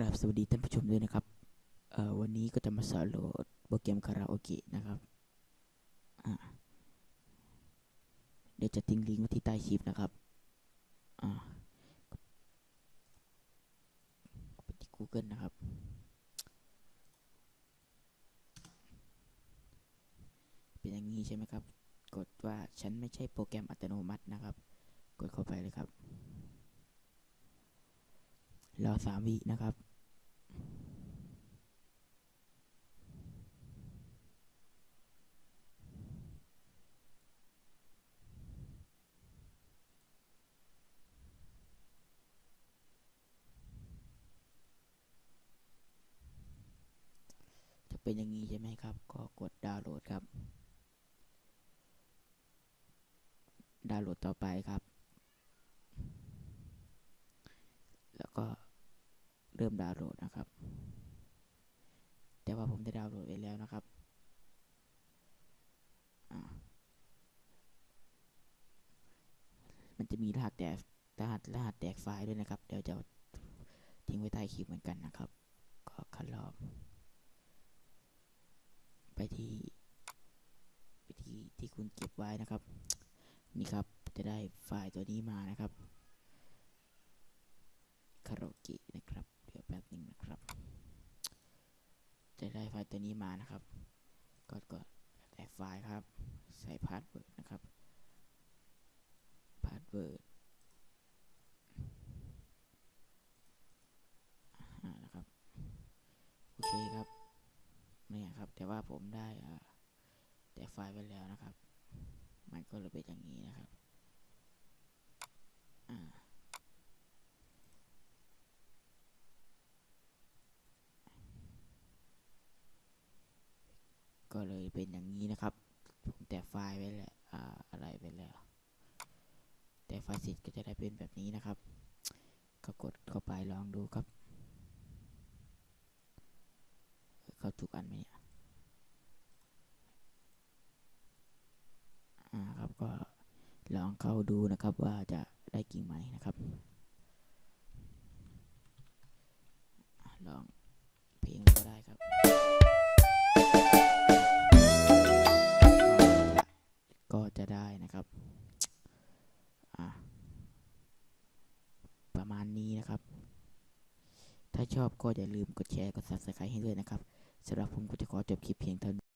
กราบสวัสดีท่านผู้ชมด้วยนะครับวันนี้ก็จะมาสอนโหลดโปรแกรมคาราโอเกะนะครับเดี๋ยวจะทิ้งลิงก์ไว้ที่ใต้คลิปนะครับไปที่ Google นะครับ เป็นอย่างนี้ใช่ไหมครับ กดว่าฉันไม่ใช่โปรแกรมอัตโนมัตินะครับ กดเข้าไปเลยครับรอสามวินะครับ เป็นอย่างนี้ใช่ไหมครับ ก็กดดาวน์โหลดครับ ดาวน์โหลดต่อไปครับ แล้วก็เริ่มดาวน์โหลดนะครับ แต่ว่าผมได้ดาวน์โหลดไว้แล้วนะครับมันจะมีรหัสแตกรหัสรหัสแตกไฟล์ด้วยนะครับ เดี๋ยวจะทิ้งไว้ใต้คลิปเหมือนกันนะครับ ก็คัดลอก ไปที่ไปที่ที่คุณเก็บไว้นะครับ นี่ครับจะได้ไฟล์ตัวนี้มานะครับคาราโอเกะนะครับเดี๋ยวแป๊บหนึ่งนะครับ จะได้ไฟล์ตัวนี้มานะครับก็กดแตกไฟล์ครับ ใส่พาสเวิร์ดนะครับพาสเวิร์ดอ่านะครับ โอเคครับ เนี่ยครับ แต่ว่าผมได้แตกไฟล์ไว้แล้วนะครับ มันก็เลยเป็นอย่างนี้นะครับอ่าก็เลยเป็นอย่างนี้นะครับ ผมแตกไฟล์ไว้แล้วออะไรไปแล้ว แต่ไฟล์เสร็จก็จะได้เป็นแบบนี้นะครับ ก็กดเข้าไปลองดูครับ เข้าถูกอันไหมเนี่ยอ่าครับก็ลองเข้าดูนะครับว่าจะได้กี่ไหมนะครับ ลองเพลงก็ได้ครับก็จะได้นะครับ ประมาณนี้นะครับ ถ้าชอบก็อย่าลืมกดแชร์ กด subscribe ให้ด้วยนะครับ สำหรับผมก็จะขอจบคลิปเพียงเท่านี้